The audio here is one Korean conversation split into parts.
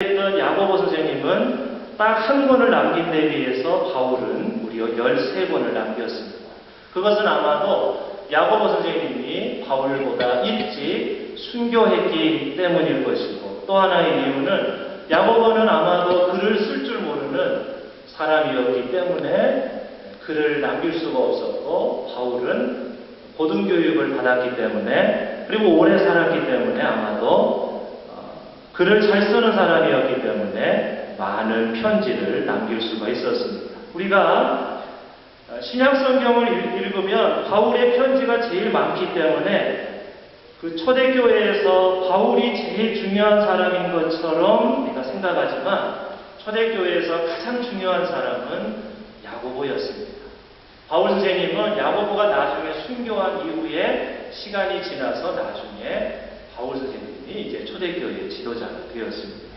했던 야고보 선생님은 딱 한 권을 남긴 데 비해서 바울은 무려 13권을 남겼습니다. 그것은 아마도 야고보 선생님이 바울보다 일찍 순교했기 때문일 것이고 또 하나의 이유는 야고보는 아마도 글을 쓸 줄 모르는 사람이었기 때문에 글을 남길 수가 없었고 바울은 고등교육을 받았기 때문에 그리고 오래 살았기 때문에 아마도 어, 글을 잘 쓰는 사람이었기 때문에 많은 편지를 남길 수가 있었습니다. 우리가 어, 신약 성경을 읽- 읽으면 바울의 편지가 제일 많기 때문에 그 초대교회에서 바울이 제일 중요한 사람인 것처럼 우리가 생각하지만 초대교회에서 가장 중요한 사람은 야고보였습니다. 바울 선생님은 야고보가 나중에 순교한 이후에 시간이 지나서 나중에 바울 선생님 이 이제 초대교회의 지도자가 되었습니다.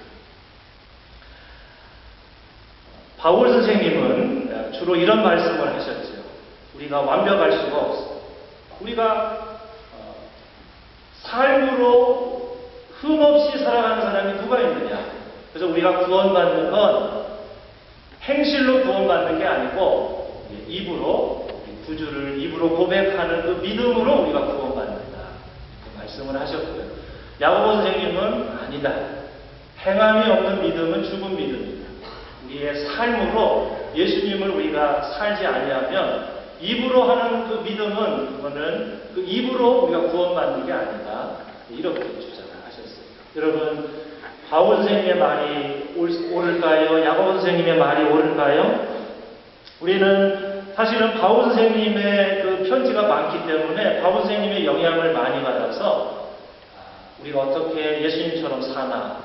바울 선생님은 주로 이런 말씀을 하셨죠. 우리가 완벽할 수가 없어. 우리가 어, 삶으로 흠없이 살아가는 사람이 누가 있느냐? 그래서 우리가 구원받는 건 행실로 구원받는 게 아니고 예, 입으로 구주를 입으로 고백하는 그 믿음으로 우리가 구원받는다. 그 말씀을 하셨고요. 야고보 선생님은 아니다. 행함이 없는 믿음은 죽은 믿음이다. 우리의 삶으로 예수님을 우리가 살지 아니하면 입으로 하는 그 믿음은 그거는 그 입으로 우리가 구원받는 게 아니다. 이렇게 주장을 하셨어요. 여러분 바울 선생님의 말이 옳- 옳을까요? 야고보 선생님의 말이 옳을까요? 우리는 사실은 바울 선생님의 그 편지가 많기 때문에 바울 선생님의 영향을 많이 받아서 아, 우리가 어떻게 예수님처럼 사나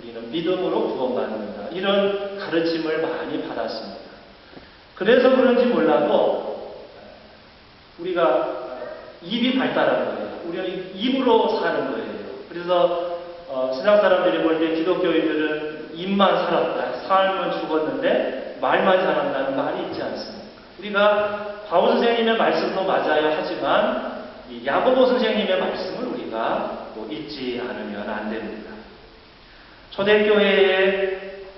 우리는 믿음으로 구원받는다 이런 가르침을 많이 받았습니다. 그래서 그런지 몰라도 우리가 입이 발달한 거예요. 우리가 입으로 사는 거예요. 그래서 어, 세상 사람들이 볼 때 기독교인들은 입만 살았다. 삶은 죽었는데 말만 살았다는 말이 있지 않습니까? 우리가 바울 선생님의 말씀도 맞아요. 하지만 이 야고보 선생님의 말씀을 우리가 또 잊지 않으면 안 됩니다. 초대교회의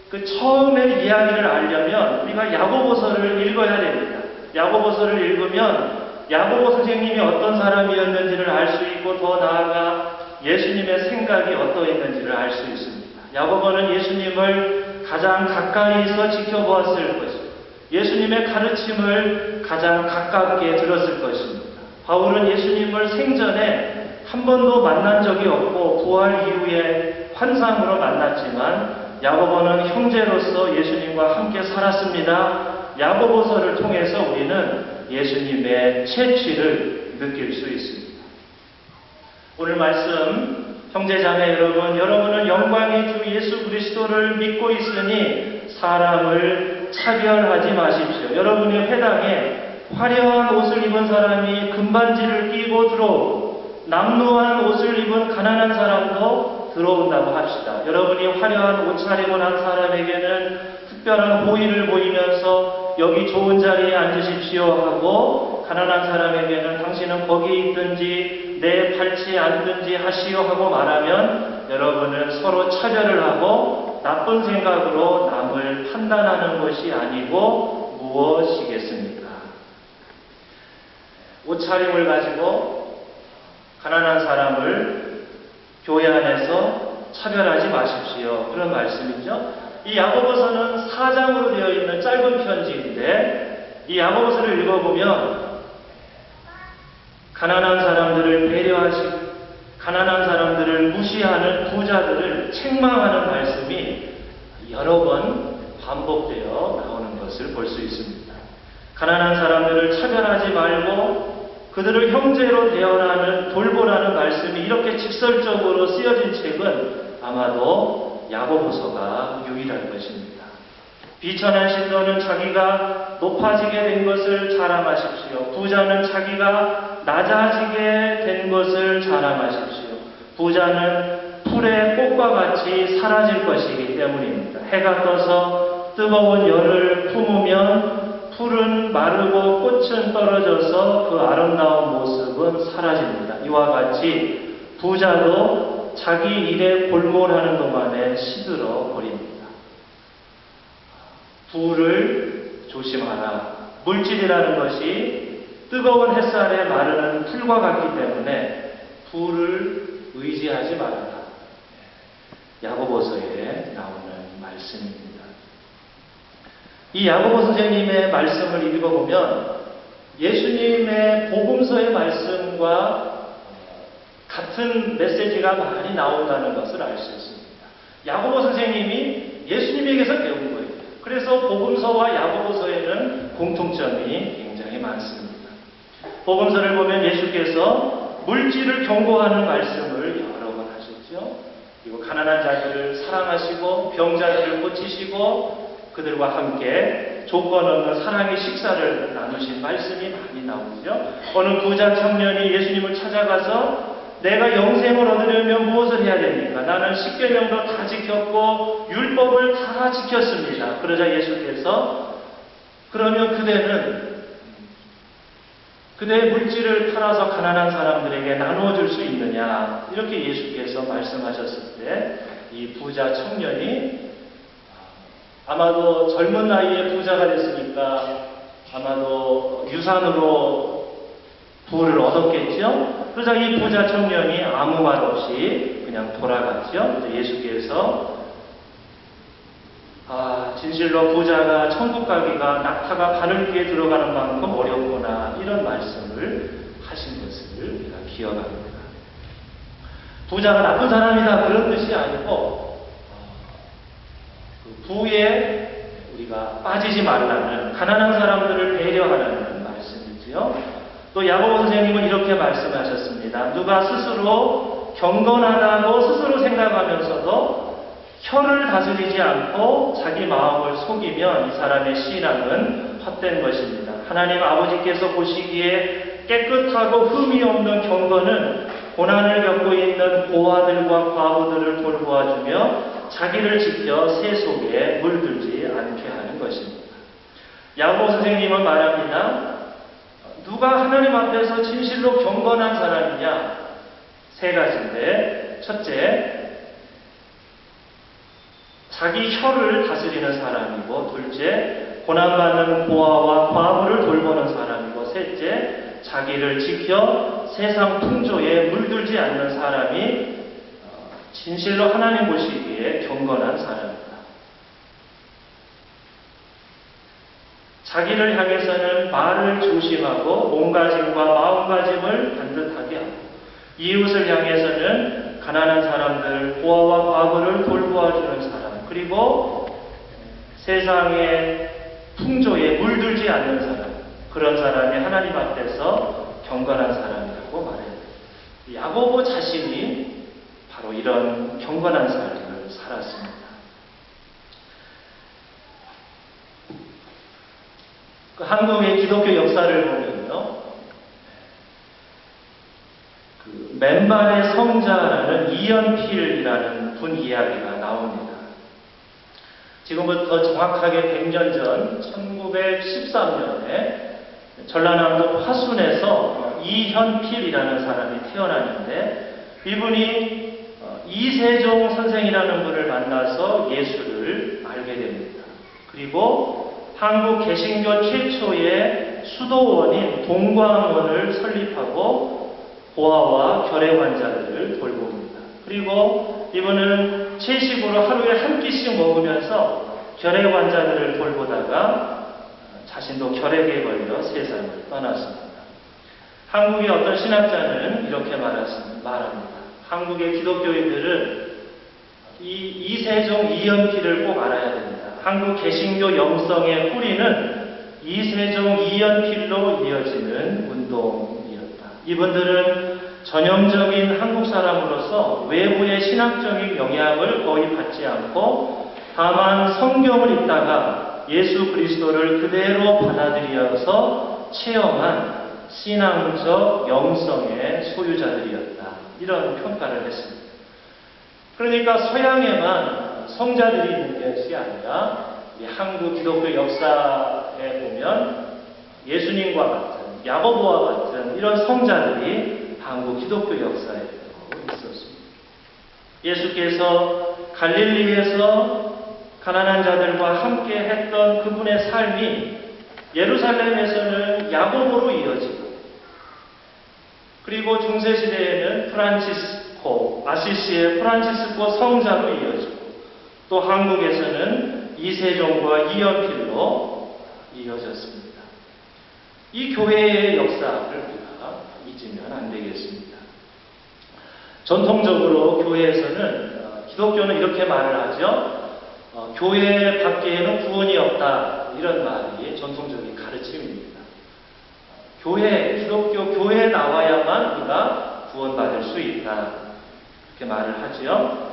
그 처음의 이야기를 알려면 우리가 야고보서를 읽어야 됩니다. 야고보서를 읽으면 야고보 선생님이 어떤 사람이었는지를 알 수 있고 더 나아가 예수님의 생각이 어떠했는지를 알 수 있습니다. 야고보는 예수님을 가장 가까이서 지켜보았을 것입니다. 예수님의 가르침을 가장 가깝게 들었을 것입니다. 바울은 예수님을 생전에 한 번도 만난 적이 없고 부활 이후에 환상으로 만났지만 야고보는 형제로서 예수님과 함께 살았습니다. 야고보서를 통해서 우리는 예수님의 채취를 느낄 수 있습니다. 오늘 말씀 형제자매 여러분, 여러분은 영광의 주 예수 그리스도를 믿고 있으니 사람을 차별하지 마십시오. 여러분의 회당에 화려한 옷을 입은 사람이 금반지를 끼고 들어오고 남루한 옷을 입은 가난한 사람도 들어온다고 합시다. 여러분이 화려한 옷차림을 한 사람에게는 특별한 호의를 보이면서 여기 좋은 자리에 앉으십시오 하고 가난한 사람에게는 당신은 거기 있든지 내 발치에 앉든지 하시오 하고 말하면 여러분은 서로 차별을 하고 나쁜 생각으로 남을 판단하는 것이 아니고 무엇이겠습니까? 옷차림을 가지고 가난한 사람을 교회 안에서 차별하지 마십시오. 그런 말씀이죠. 이 야고보서는 4장으로 되어 있는 짧은 편지인데 이 야고보서를 읽어보면 가난한 사람들을 배려하시고 가난한 사람들을 무시하는 부자들을 책망하는 말씀이 여러 번 반복되어 나오는 것을 볼 수 있습니다. 가난한 사람들을 차별하지 말고 그들을 형제로 대하는 돌보라는 말씀이 이렇게 직설적으로 쓰여진 책은 아마도 야고보서가 유일할 것입니다. 비천한 신도는 자기가 높아지게 된 것을 자랑하십시오. 부자는 자기가 낮아지게 된 것을 자랑하십시오. 부자는 풀의 꽃과 같이 사라질 것이기 때문입니다. 해가 떠서 뜨거운 열을 품으면 풀은 마르고 꽃은 떨어져서 그 아름다운 모습은 사라집니다. 이와 같이 부자도 자기 일에 골몰하는 동안에 시들어 버립니다. 불을 조심하라. 물질이라는 것이 뜨거운 햇살에 마르는 풀과 같기 때문에 불을 의지하지 말아라. 야고보서에 나오는 말씀입니다. 이 야고보 선생님의 말씀을 읽어보면 예수님의 복음서의 말씀과 같은 메시지가 많이 나온다는 것을 알 수 있습니다. 야고보 선생님이 예수님에게서 배운 거예요. 그래서 복음서와 야고보서에는 공통점이 굉장히 많습니다. 복음서를 보면 예수께서 물질을 경고하는 말씀을 여러 번 하셨죠. 그리고 가난한 자들을 사랑하시고 병자들을 고치시고 그들과 함께 조건 없는 사랑의 식사를 나누신 말씀이 많이 나오죠. 어느 부자 청년이 예수님을 찾아가서 내가 영생을 얻으려면 무엇을 해야 됩니까? 나는 십계명도 다 지켰고 율법을 다 지켰습니다. 그러자 예수께서 그러면 그대는 그대의 물질을 팔아서 가난한 사람들에게 나누어 줄 수 있느냐? 이렇게 예수께서 말씀하셨을 때 이 부자 청년이 아마도 젊은 나이에 부자가 됐으니까 아마도 유산으로 부를 얻었겠죠? 그러자 이 부자 청년이 아무 말 없이 그냥 돌아갔죠? 예수께서 아, 진실로 부자가 천국 가기가 낙타가 바늘귀에 들어가는 만큼 어렵구나 이런 말씀을 하신 것을 우리가 기억합니다. 부자가 나쁜 사람이다 그런 뜻이 아니고 그 부에 우리가 빠지지 말라는 가난한 사람들을 배려하라는 말씀이지요. 또 야고보 선생님은 이렇게 말씀하셨습니다. 누가 스스로 경건하다고 스스로 생각하면서도 혀를 다스리지 않고 자기 마음을 속이면 이 사람의 신앙은 헛된 것입니다. 하나님 아버지께서 보시기에 깨끗하고 흠이 없는 경건은 고난을 겪고 있는 고아들과 과부들을 돌보아주며 자기를 지켜 새 속에 물들지 않게 하는 것입니다. 야고 선생님은 말합니다. 누가 하나님 앞에서 진실로 경건한 사람이냐? 세 가지인데, 첫째, 자기 혀를 다스리는 사람이고, 둘째, 고난받는 고아와 과부를 돌보는 사람이고, 셋째, 자기를 지켜 세상 풍조에 물들지 않는 사람이 진실로 하나님 보시기에 경건한 사람입니다. 자기를 향해서는 말을 조심하고 몸가짐과 마음가짐을 반듯하게 하고 이웃을 향해서는 가난한 사람들, 고아와 과부를 돌보아주는 사람 그리고 세상의 풍조에 물들지 않는 사람 그런 사람이 하나님 앞에서 경건한 사람이라고 말해요. 야고보 자신이 바로 이런 경건한 삶을 살았습니다. 그 한국의 기독교 역사를 보면요. 그 맨발의 성자라는 이연필이라는 분 이야기가 나옵니다. 지금부터 정확하게 100년 전 1913년에 전라남도 화순에서 이현필이라는 사람이 태어났는데 이분이 이세종 선생이라는 분을 만나서 예수를 알게 됩니다. 그리고 한국 개신교 최초의 수도원인 동광원을 설립하고 고아와 결핵 환자들을 돌봅니다. 그리고 이분은 채식으로 하루에 한 끼씩 먹으면서 결핵 환자들을 돌보다가 자신도 결핵에 걸려 세상을 떠났습니다. 한국의 어떤 신학자는 이렇게 말합니다. 한국의 기독교인들은 이 이세종 이연필을 꼭 알아야 됩니다. 한국 개신교 영성의 뿌리는 이세종 이연필로 이어지는 운동이었다. 이분들은 전형적인 한국 사람으로서 외부의 신학적인 영향을 거의 받지 않고 다만 성경을 읽다가 예수 그리스도를 그대로 받아들여서 체험한 신앙적 영성의 소유자들이었다. 이런 평가를 했습니다. 그러니까 서양에만 성자들이 있는 것이 아니라 한국 기독교 역사에 보면 예수님과 같은 야고보와 같은 이런 성자들이 한국 기독교 역사에 있었습니다. 예수께서 갈릴리에서 가난한 자들과 함께 했던 그분의 삶이 예루살렘에서는 야고보로 이어지고 그리고 중세시대에는 프란치스코, 아시시의 프란치스코 성자로 이어지고 또 한국에서는 이세종과 이연필로 이어졌습니다. 이 교회의 역사를 우리가 잊으면 안 되겠습니다. 전통적으로 교회에서는 어, 기독교는 이렇게 말을 하죠. 어, 교회 밖에는 구원이 없다. 이런 말이 전통적인 가르침입니다. 교회, 기독교 교회에 나와야만 우리가 구원받을 수 있다. 이렇게 말을 하지요.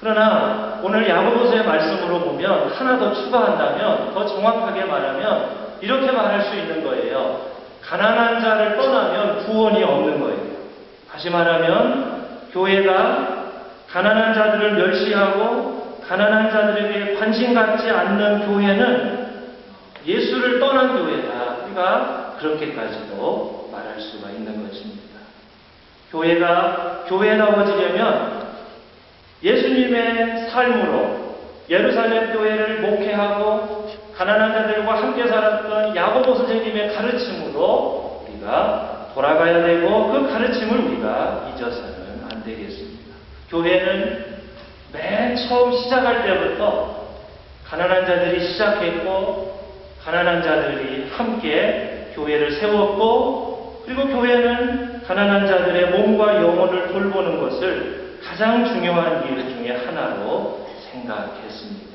그러나 오늘 야고보서의 말씀으로 보면 하나 더 추가한다면 더 정확하게 말하면 이렇게 말할 수 있는 거예요. 가난한 자를 떠나면 구원이 없는 거예요. 다시 말하면 교회가 가난한 자들을 멸시하고 가난한 자들에게 관심 갖지 않는 교회는 예수를 떠난 교회다. 우리가 그렇게까지도 말할 수가 있는 것입니다. 교회가 교회다워지려면 예수님의 삶으로 예루살렘 교회를 목회하고 가난한 자들과 함께 살았던 야고보 선생님의 가르침으로 우리가 돌아가야 되고 그 가르침을 우리가 잊어서는 안 되겠습니다. 교회는 맨 처음 시작할 때부터 가난한 자들이 시작했고 가난한 자들이 함께 교회를 세웠고 그리고 교회는 가난한 자들의 몸과 영혼을 돌보는 것을 가장 중요한 일 중에 하나로 생각했습니다.